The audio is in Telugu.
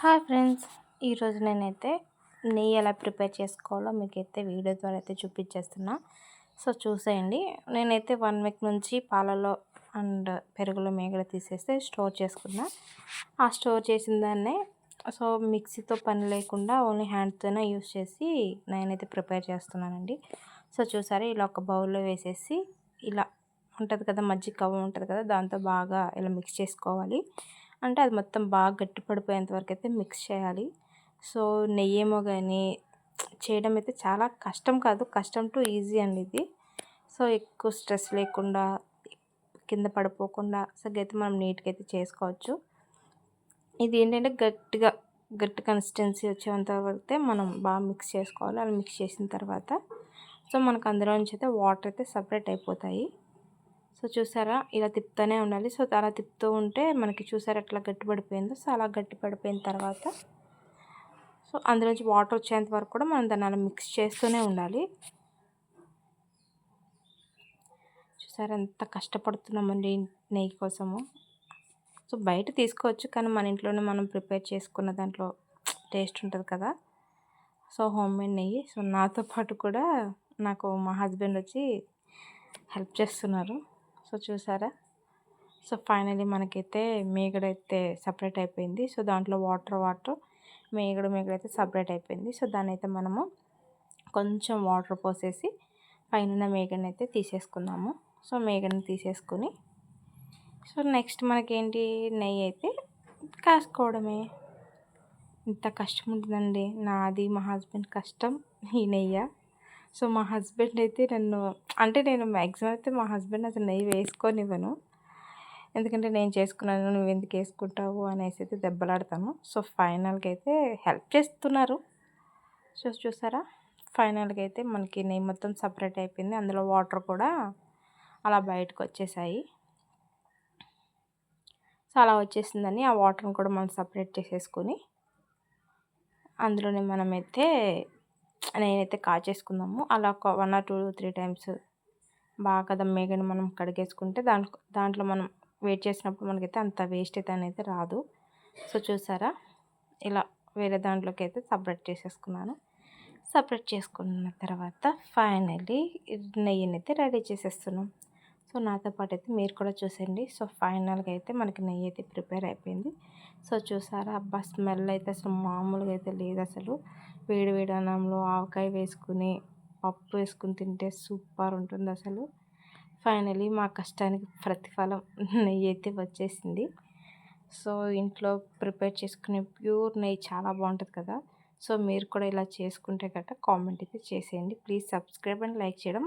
హాయ్ ఫ్రెండ్స్ ఈరోజు నేనైతే నెయ్యి ఎలా ప్రిపేర్ చేసుకోవాలో మీకైతే వీడియో ద్వారా అయితే చూపించేస్తున్నా. సో చూసేయండి. నేనైతే వన్ వీక్ నుంచి పాలలో అండ్ పెరుగులో మేగడ తీసేస్తే స్టోర్ చేసుకున్నా. ఆ స్టోర్ చేసిన దాన్నే సో మిక్సీతో పని లేకుండా ఓన్లీ హ్యాండ్తోనే యూస్ చేసి నేనైతే ప్రిపేర్ చేస్తున్నానండి. సో చూసారా ఇలా ఒక బౌల్లో వేసేసి ఇలా ఉంటుంది కదా మజ్జిగ కవ్వ ఉంటుంది కదా దాంతో బాగా ఇలా మిక్స్ చేసుకోవాలి. అంటే అది మొత్తం బాగా గట్టి పడిపోయేంత వరకు అయితే మిక్స్ చేయాలి. సో నెయ్యి ఏమో కానీ చేయడం అయితే చాలా కష్టం కాదు. కష్టం టు ఈజీ అండి ఇది. సో ఎక్కువ స్ట్రెస్ లేకుండా కింద పడిపోకుండా సరిగ్గా అయితే మనం నీట్గా అయితే చేసుకోవచ్చు. ఇది ఏంటంటే గట్టిగా గట్టి కన్సిస్టెన్సీ వచ్చేంత వరకు మనం బాగా మిక్స్ చేసుకోవాలి. అలా మిక్స్ చేసిన తర్వాత సో మనకు అందులో నుంచి అయితే వాటర్ అయితే సపరేట్ అయిపోతాయి. సో చూసారా? ఇలా తిప్పుతూనే ఉండాలి. సో అలా తిప్పుతూ ఉంటే మనకి చూసారా ఎట్లా గట్టి పడిపోయిందో సో అలా గట్టి పడిపోయిన తర్వాత సో అందులోంచి వాటర్ వచ్చేంత వరకు కూడా మనం దాన్ని అలా మిక్స్ చేస్తూనే ఉండాలి. చూసారా ఎంత కష్టపడుతున్నామండి నెయ్యి కోసము. సో బయట తీసుకోవచ్చు కానీ మన ఇంట్లోనే మనం ప్రిపేర్ చేసుకున్న దాంట్లో టేస్ట్ ఉంటుంది కదా. సో హోమ్ మేడ్ నెయ్యి. సో నాతో పాటు కూడా నాకు మా హస్బెండ్ వచ్చి హెల్ప్ చేస్తున్నారు. సో చూసారా? సో ఫైనలీ మనకైతే మేగడ అయితే సపరేట్ అయిపోయింది. సో దాంట్లో వాటర్ వాటర్ మేగడు మేగడైతే సపరేట్ అయిపోయింది. సో దాన్ని అయితే మనము కొంచెం వాటర్ పోసేసి పైన మేగడని అయితే తీసేసుకుందాము. సో మేగడని తీసేసుకుని సో నెక్స్ట్ మనకేంటి నెయ్యి అయితే కాసుకోవడమే. ఇంత కష్టం ఉంటుందండి నాది మా హస్బెండ్ కష్టం ఈ నెయ్య. సో మా హస్బెండ్ అయితే నన్ను అంటే నేను మ్యాక్సిమం అయితే మా హస్బెండ్ అసలు నెయ్యి వేసుకొనివ్వను. ఎందుకంటే నేను చేసుకున్నాను నువ్వు ఎందుకు వేసుకుంటావు అనేసి అయితే దెబ్బలాడతాను. సో ఫైనల్గా అయితే హెల్ప్ చేస్తున్నారు. సో చూసారా? ఫైనల్గా అయితే మనకి నెయ్యి మొత్తం సపరేట్ అయిపోయింది. అందులో వాటర్ కూడా అలా బయటకు వచ్చేసాయి. సో అలా వచ్చేసిందని ఆ వాటర్ని కూడా మనం సపరేట్ చేసేసుకొని అందులోనే మనమైతే నేనైతే కాచేసుకుందాము. అలా ఒక one or two three times బాగా దమ్మేగని మనం కడిగేసుకుంటే దాంట్లో దాంట్లో మనం వెయిట్ చేసినప్పుడు మనకైతే అంత వేస్ట్ అయితే అనేది రాదు. సో చూసారా? ఇలా వేరే దాంట్లోకి అయితే సపరేట్ చేసేసుకున్నాను. సపరేట్ చేసుకున్న తర్వాత ఫైనల్లీ నెయ్యిని అయితే రెడీ చేసేస్తున్నాం. సో నాతో పాటు అయితే మీరు కూడా చూసండి సో ఫైనల్గా అయితే మనకి నెయ్యి అయితే ప్రిపేర్ అయిపోయింది. సో చూసారా? అబ్బా స్మెల్ అయితే అసలు మామూలుగా అయితే లేదు అసలు. వేడి వేడి అన్నంలో ఆవకాయ వేసుకుని పప్పు వేసుకుని తింటే సూపర్ ఉంటుంది అసలు. ఫైనలీ మా కష్టానికి ప్రతిఫలం నెయ్యి అయితే వచ్చేసింది. సో ఇంట్లో ప్రిపేర్ చేసుకునే ప్యూర్ నెయ్యి చాలా బాగుంటుంది కదా. సో మీరు కూడా ఇలా చేసుకుంటే గట్రా కామెంట్ అయితే చేసేయండి. ప్లీజ్ సబ్స్క్రైబ్ అండ్ లైక్ చేయడం